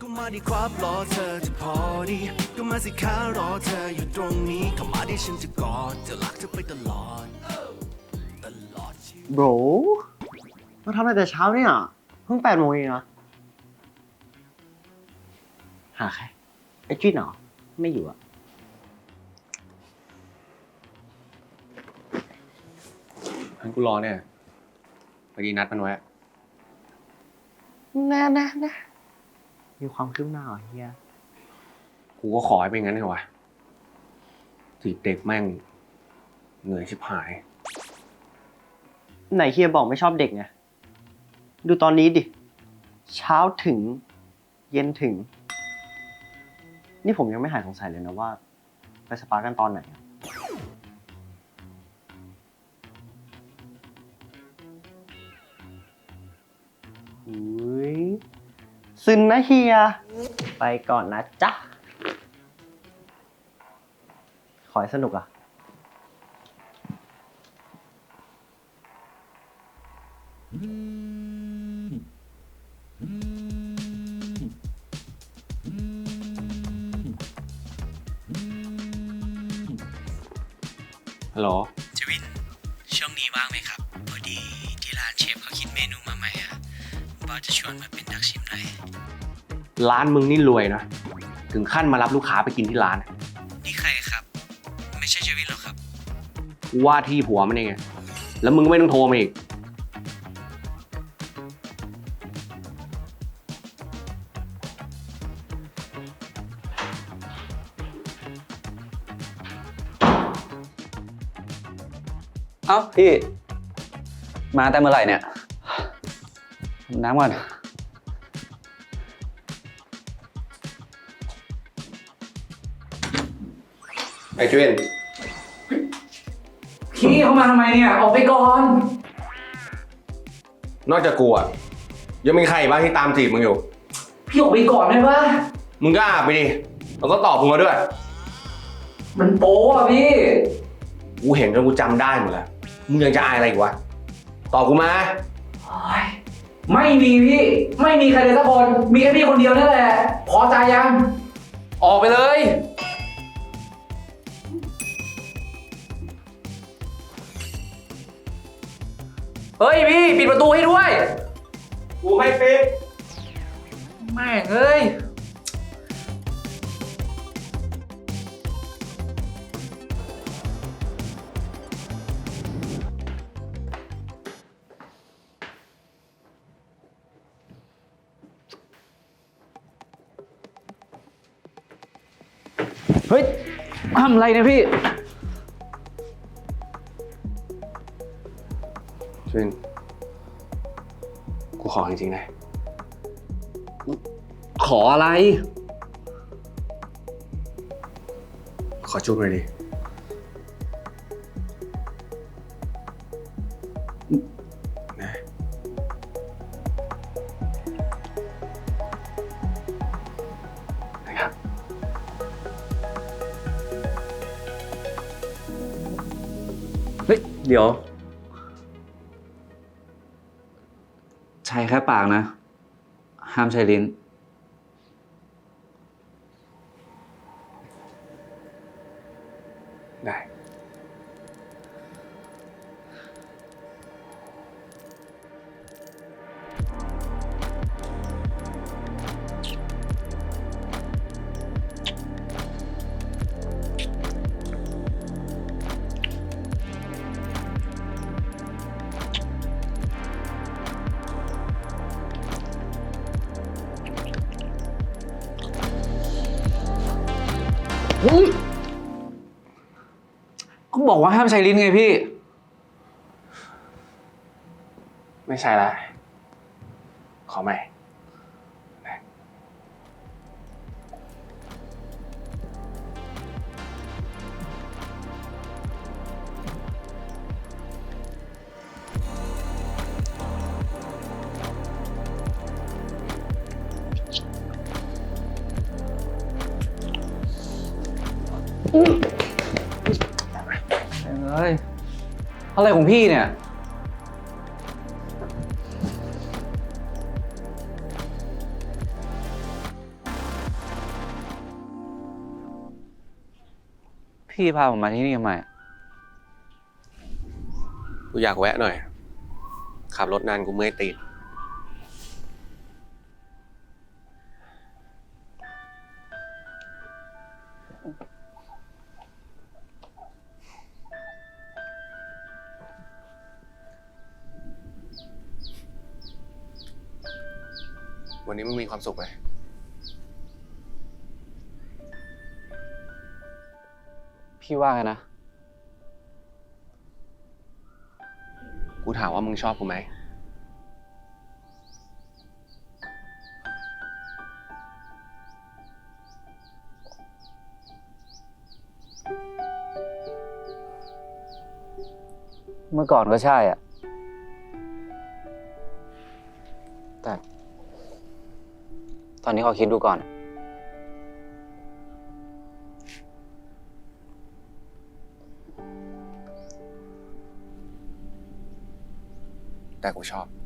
ก็มาดีครับรอเธอจะพอดี ก็มาสิค้ารอเธออยู่ตรงนี้เข้ามาที่ฉันจะกอดจะรักเธอไปตลอด ตลอดชีวิตโบรมาทำอะไรแต่เช้าเนี่ย เพิ่งแปดโมงเองนะหาใครไอ้จิ้นเหรอไม่อยู่อะงั้นกูรอเนี่ยพอดีนัดมันไว้น่าน่าน่า มีความคืบหน้าเหรอเฮียกูก็ขอให้เป็นงั้นเลยวะจีบเด็กแม่ง เหนื่อยชิบหาย ไหนเฮียบอกไม่ชอบเด็กไงดูตอนนี้ดิ เช้าถึง เย็นถึง นี่ผมยังไม่หายสงสัยเลยนะว่า ไปสปากันตอนไหนอะอุ้ย ซึนนะเฮีย ไปก่อนนะจ๊ะ ขอให้สนุกอะ บอสจะชวนมาเป็นนักชิมหน่อยร้านมึงนี่รวยนะ ถึงขั้นมารับลูกค้าไปกินที่ร้าน นี่ใครครับ ไม่ใช่จวินหรอครับกูว่าที่ผัวมันเองไงแล้วมึงก็ไม่ต้องโทรมาอีก เอ้าพี่ มาแต่เมื่อไหร่เนี่ย น้ำก่อนไอ้จุเอนพี่เข้ามาทำไมเนี่ย ออกไปก่อน นอกจากกูอะยังมีใครบ้างที่ตามจีบมึงอยู่ พี่ออกไปก่อนได้ปะมึงก็อาบไปดิแล้วก็ตอบมึงมาด้วย มันโป๊อะพี่ กูเห็นจนกูจำได้หมดแล้วมึงยังจะอายอะไรอีกวะตอบกูมา โอ๊ย ไม่มีพี่ ไม่มีใครเลยสักคน มีแค่พี่คนเดียวนั่นแหละ พอใจยัง ออกไปเลย เฮ้ยพี่ ปิดประตูให้ด้วย กูไม่ปิด แม่งเอ้ย เฮ้ยทำอะไรเนี่ยพี่จุเอนกูขอจริงๆนะ ขออะไร ขอจุ๊บเลยดิ เดี๋ยว ใช้แค่ปากนะ ห้ามใช้ลิ้น ก็บอกว่าห้ามใช้ลิ้นไงพี่ ไม่ใช่ละ ขอใหม่นะเอยอะไรของพี่เนี่ย พี่พาผมมาที่นี่ทำไม กูอยากแวะหน่อย ขับรถนานกูเมื่อยตีน วันนี้มึงมีความสุขไหม พี่ว่าไงนะ กูถามว่ามึงชอบกูไหม เมื่อก่อนก็ใช่อะ อนนี้ขอคิดดูก่อน แต่กูชอบ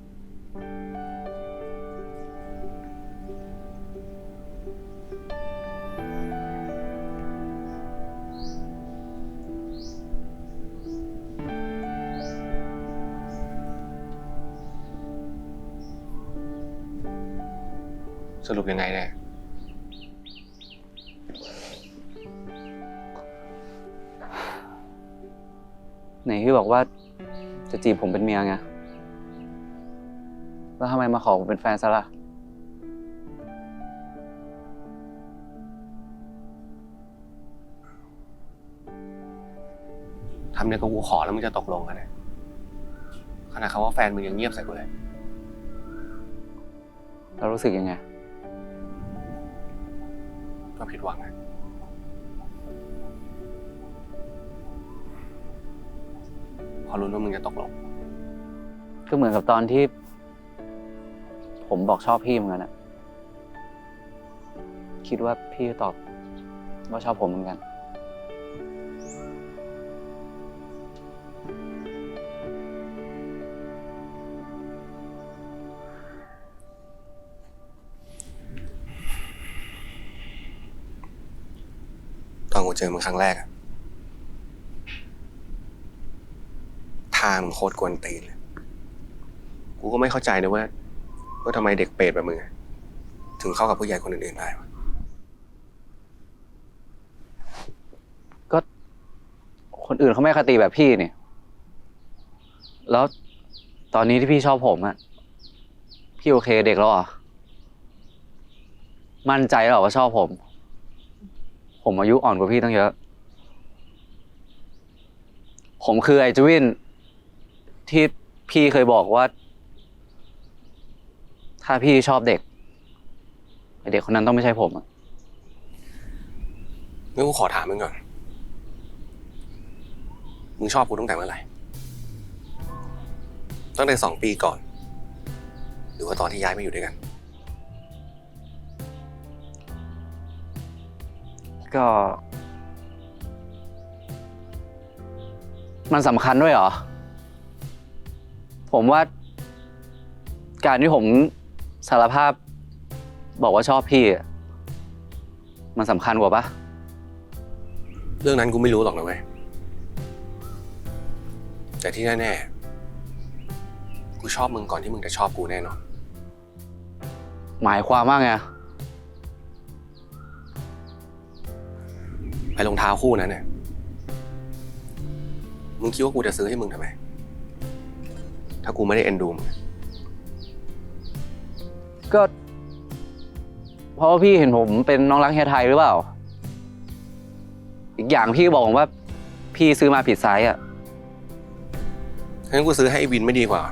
สรุปยังไงเนี่ย ไหนพี่บอกว่าจะจีบผมเป็นเมียไง แล้วทำไมมาขอผมเป็นแฟนซะล่ะ ทำเนี่ยก็กูขอแล้วมึงจะตกลงกันนะขนาดเขาว่าแฟนมึงยังเงียบใส่กูเลย เรารู้สึกยังไง ก็ผิดหวังนะพอรู้ว่ามึงจะตกลง ก็เหมือนกับตอนที่ ผมบอกชอบพี่เหมือนกันอะคิดว่าพี่ตอบว่าชอบผมเหมือนกัน ตอนกูเจอมึงครั้งแรกอะท่ามึงโคตรกวนตีนเลย กูก็ไม่เข้าใจนะว่าว่าทำไมเด็กเปรตแบบมึงอะถึงเข้ากับผู้ใหญ่คนอื่นๆได้วะก็คนอื่นเขาไม่คติแบบพี่นี่ แล้วตอนนี้ที่พี่ชอบผมอะพี่โอเคเด็กแล้วเหรอมั่นใจแล้วเหรอว่าชอบผม ผมอายุอ่อนกว่าพี่ตั้งเยอะ ผมคือไอ้จวิน ที่พี่เคยบอกว่า ถ้าพี่ชอบเด็กไอเด็กคนนั้นต้องไม่ใช่ผมอะงั้นกูขอถามมึงก่อน มึงชอบกูตั้งแต่เมื่อไหร่ ตั้งแต่สองปีก่อน หรือว่าตอนที่ย้ายมาอยู่ด้วยกัน ก็ มันสำคัญด้วยเหรอ ผมว่า การที่ผมสารภาพ บอกว่าชอบพี่อะมันสำคัญกว่าปะเรื่องนั้นกูไม่รู้หรอกนะเว้ย แต่ที่แน่ๆ กูชอบมึงก่อนที่มึงจะชอบกูแน่นอน หมายความว่าไง ไอ้รองเท้าคู่นั้นเนี่ย มึงคิดว่ากูจะซื้อให้มึงทำไม ถ้ากูไม่ได้เอ็นดูมึงก็ เพราะว่าพี่เห็นผมเป็นน้องรักเฮียไทยหรือเปล่า อีกอย่างพี่บอกผมว่า พี่ซื้อมาผิดไซส์อะ งั้นกูซื้อให้ไอ้วินไม่ดีกว่า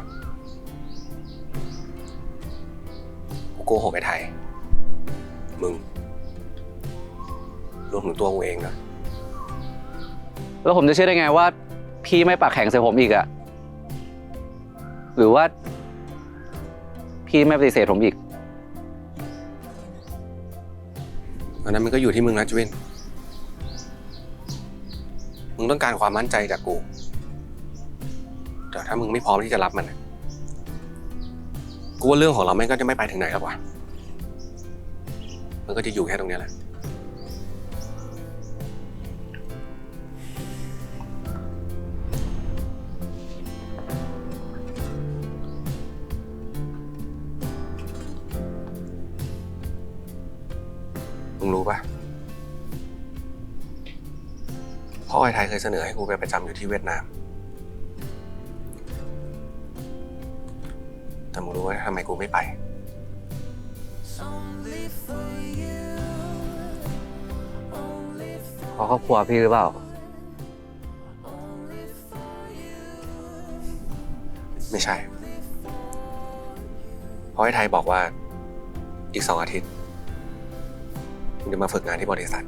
กูโกหกไอ้ไทย รวมถึงตัวกูเองนะแล้วผมจะเชื่อได้ไงว่า พี่ไม่ปากแข็งใส่ผมอีกอะหรือว่า พี่ไม่ปฏิเสธผมอีก อันนั้นมันก็อยู่ที่มึงนะจวิน มึงต้องการความมั่นใจจากกู แต่ถ้ามึงไม่พร้อมที่จะรับมันน่ะกูว่าเรื่องของเราแม่งก็จะไม่ไปถึงไหนแล้ววะมันก็จะอยู่แค่ตรงเนี้ยแหละ พ่อไอ้ไทยเคยเสนอให้กูไปประจำอยู่ที่เวียดนาม แต่มึงรู้ว่าทำไมกูไม่ไป เพราะครอบครัวพี่หรือเปล่า ไม่ใช่ เพราะไอ้ไทยบอกว่าอีกสองอาทิตย์มึงจะมาฝึกงานที่บริษัท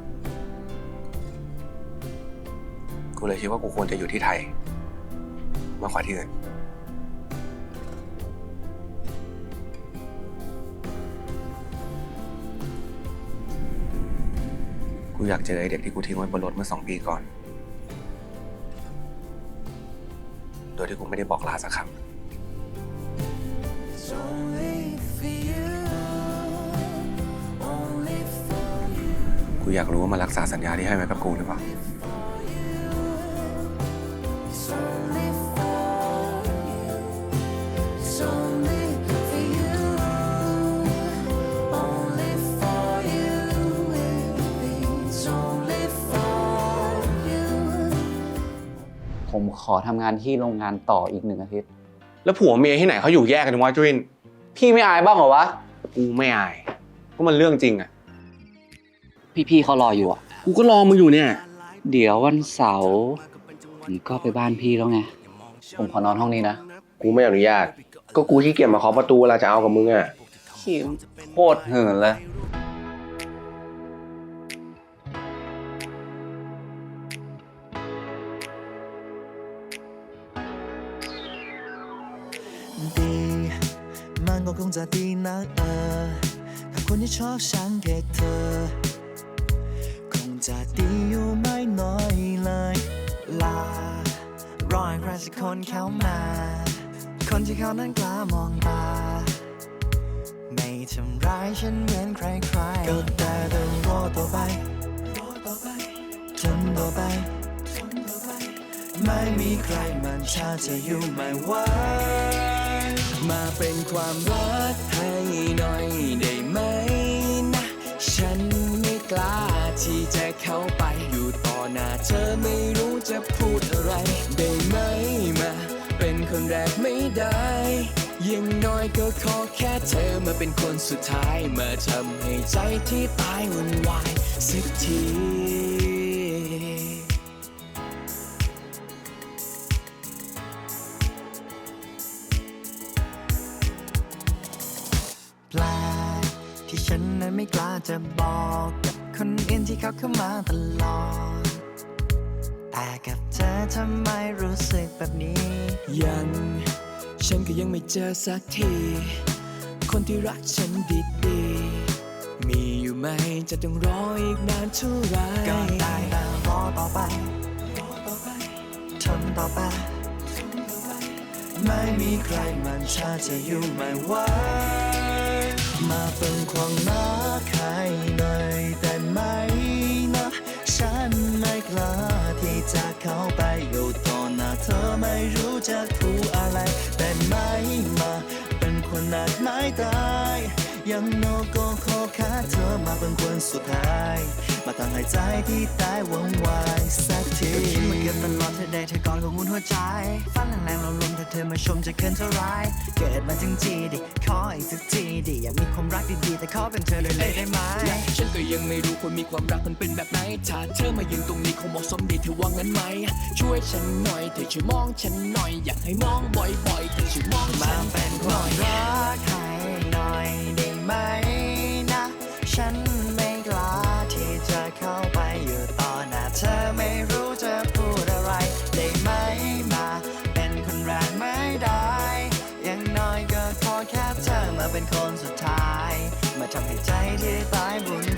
กูเลยคิดว่ากูควรจะอยู่ที่ไทย มากกว่าที่อื่น กูอยากเจอไอเด็กที่กูทิ้งไว้บนรถเมื่อสองปีก่อน โดยที่กูไม่ได้บอกลาสักคำกูอยากรู้ว่ามันรักษาสัญญาที่ให้ไว้กับกูหรือเปล่า ผมขอทำงานที่โรงงานต่ออีกหนึ่งอาทิตย์ แล้วผัวเมียที่ไหนเขาอยู่แยกกันวะจุรินพี่ไม่อายบ้างเหรอวะ กูไม่อาย ก็มันเรื่องจริงอะพี่ๆเขารออยู่อะกูก็รอมึงอยู่เนี่ย เดี๋ยววันเสาร์ผมก็ไปบ้านพี่แล้วไง ผมขอนอนห้องนี้นะกูไม่อนุญาต ก็กูขี้เกียจมาเคาะประตูเวลาจะเอากับมึงอะพี่โคตรเหินเลย ดี มันก็คงจะดีนะเออถ้าคนที่ชอบฉันแค่เธอ คงจะดีอยู่ไม่น้อยเลยลารอให้ใครสักคนเข้ามา คนที่เขานั้นกล้ามองตา ไม่ทำร้ายฉันเหมือนใครๆก็แต่รอต่อไปรอต่อไปทนต่อไปไม่มีใครมันชาจะอยู่ไม่ไหว มาเป็นความรักให้หน่อยได้ไหมนะ ฉันไม่กล้าที่จะเข้าไปอยู่ต่อหน้าเธอไม่รู้จะพูดอะไร ได้ไหมมา เป็นคนแรกไม่ได้ยังน้อยก็ขอแค่เธอมาเป็นคนสุดท้ายมาทำให้ใจที่ตายวุ่นวายสักที จะบอกกับคนอื่นที่เขาเข้ามาตลอด แต่กับเธอทำไมรู้สึกแบบนี้ ยัง ฉันก็ยังไม่เจอสักที คนที่รักฉันดีๆมีอยู่ไหมจะต้องรออีกนานเท่าไหรก็ได้แต่รอต่อไปรอต่อไปทนต่อไป ไม่มีใครมันชาจะอยู่ไม่ไหว มาเป็นความรักใครหน่อยแต่ไม่นะฉันไม่กล้าที่จะเข้าไปอยู่ต่อหน้าเธอไม่รู้จะพูดอะไร แต่ไม่มา เป็นคนนัดหมายตาย ยังโนก็ขอแค่เธอมาเป็นคนสุดท้าย มาตั้งให้ใจที่ตายวังวายสักทีคิดมาเกือบตลอดเธอได้เธอก่อนของหุ่นหัวใจฟันแรงๆเราลมถ้าเธอมาชมจะเกินเท่าไรเกิดมาถึงทีดิขออีกสักทีดิอยากมีความรักดีๆแต่ขอเป็นเธอเลยเลยได้ไหมและฉันก็ยังไม่รู้คนมีความรักมันเป็นแบบไหนถ้าเธอมายืนตรงนี้คงเหมาะสมดีเธอว่างั้นไหม ช่วยฉันหน่อยเธอช่วยมองฉันหน่อย อยากให้มองบ่อยๆเธอช่วยมองมาฉัน คนสุดท้าย มาทำให้ใจที่ตายบุญ